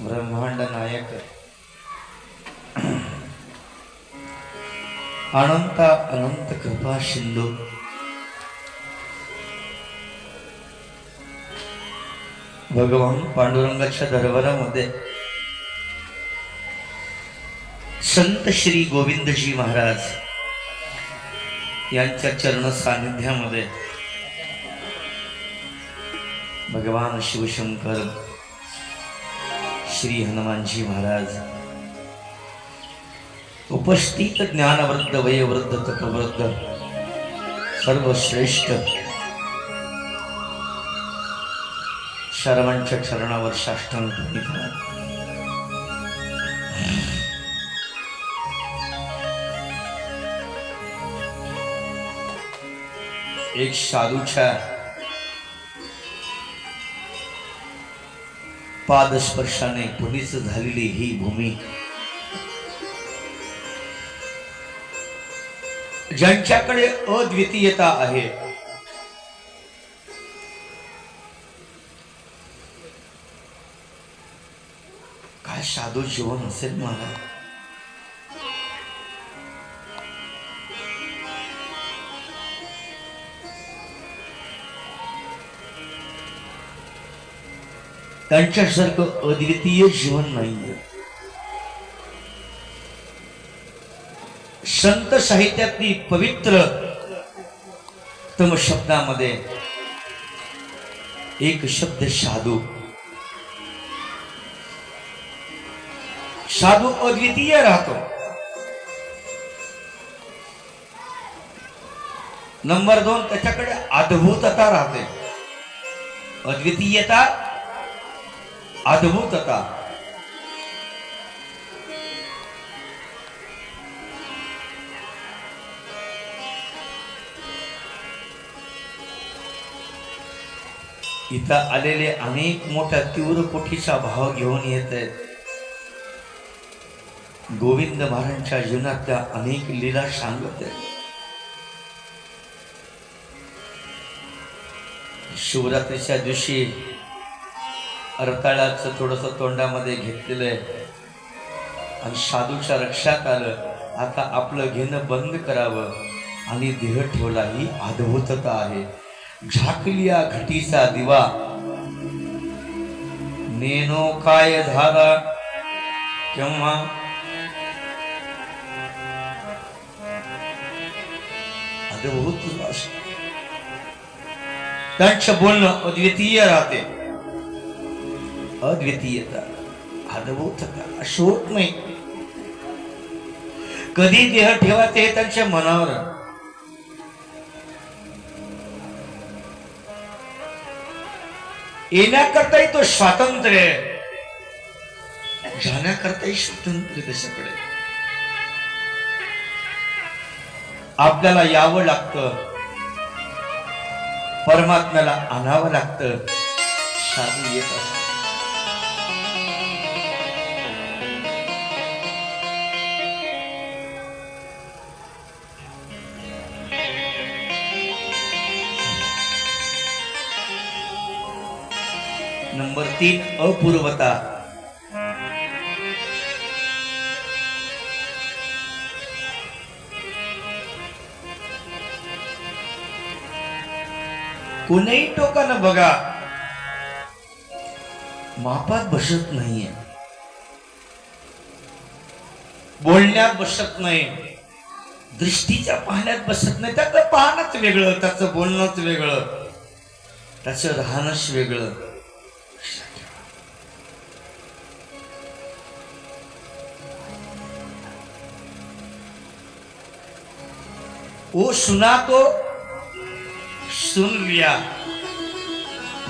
ब्रह्मांड नायक. अनंत अनंत कृपा सिंधू. भगवान पांडुरंगाच्या दरबारामध्ये संत श्री गोविंदजी महाराज यांच्या चरण सानिध्यामध्ये भगवान शिवशंकर श्री हनुमानजी महाराज. उपस्थित ज्ञानवृद्ध वयवृद्ध तत्ववृद्ध सर्वश्रेष्ठ शर्वांच्या चरणावर साष्टांग एक साधूच्या पादस्पर्शाने पुनीच झालेली ही भूमी. ज्यांच्याकडे अद्वितीयता आहे काय साधू जीवन असेल मला? त्यांच्यासारखं अद्वितीय जीवन नाहीये. संत साहित्यातली पवित्र तम शब्दामध्ये एक शब्द साधू. साधू अद्वितीय राहतो. नंबर दोन त्याच्याकडे अद्भुतता राहते. अद्वितीयता अद्भुतता. इथं आलेले अनेक मोठ्या तीव्र कोठीचा भाव घेऊन येत आहेत. गोविंद महाराजांच्या जीवनातल्या अनेक लीला सांगत आहेत. शिवरात्रीच्या दिवशी रताळाचं थोडंसं तोंडामध्ये घेतलेलं आहे. आणि साधूच्या रक्षात आलं. आता आपलं घेणं बंद करावं. आणि देह ठेवला ही अद्भुतता आहे. झाकलिया घटीचा दिवा. नेनो काय झाला केव्हा? अद्भुत त्यांचं बोलणं अद्वितीय राहते. अद्वितीयता अद्भुतता असं होत नाही कधी देह ठेवा ते त्यांच्या मनावर? येण्याकरताही तो स्वातंत्र्य जाण्याकरताही स्वातंत्र्य त्याच्याकडे आपल्याला यावं लागतं. परमात्म्याला आणावं लागतं. साधू येत असत नंबर तीन अपूर्वता. कोणीही टोकानं बघा. मापात बसत नाहीये. बोलण्यात बसत नाही. दृष्टीच्या पाहण्यात बसत नाही. त्याचं पाहणंच वेगळं त्याचं बोलणंच वेगळं. त्याचं राहणंच वेगळं. वो सुना तो सुन लिया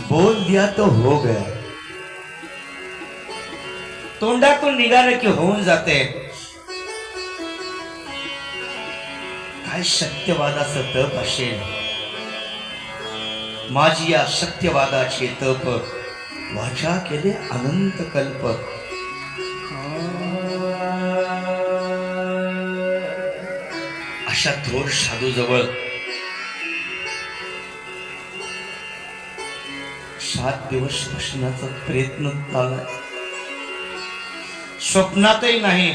बोल दिया तो हो गया। तोंडातून निघालं की होऊन जाते। काय सत्यवादाचं तप असेल? माझी या सत्यवादाचे तप वाचा केले अनंत कल्प। अशा थोर साधू जवळ सात दिवस बसण्याचा प्रयत्न चाललाय स्वप्नातही नाही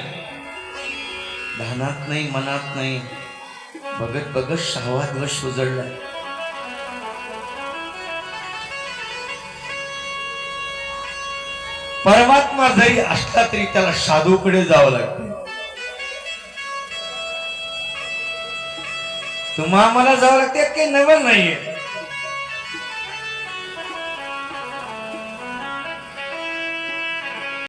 ध्यानात नाही मनात नाही बघत बघत सहावा दिवस उजळला. परमात्मा जरी असला तरी त्याला साधूकडे जावं लागतं. तुम्हा मला जावं लागते काही नवल नाहीये?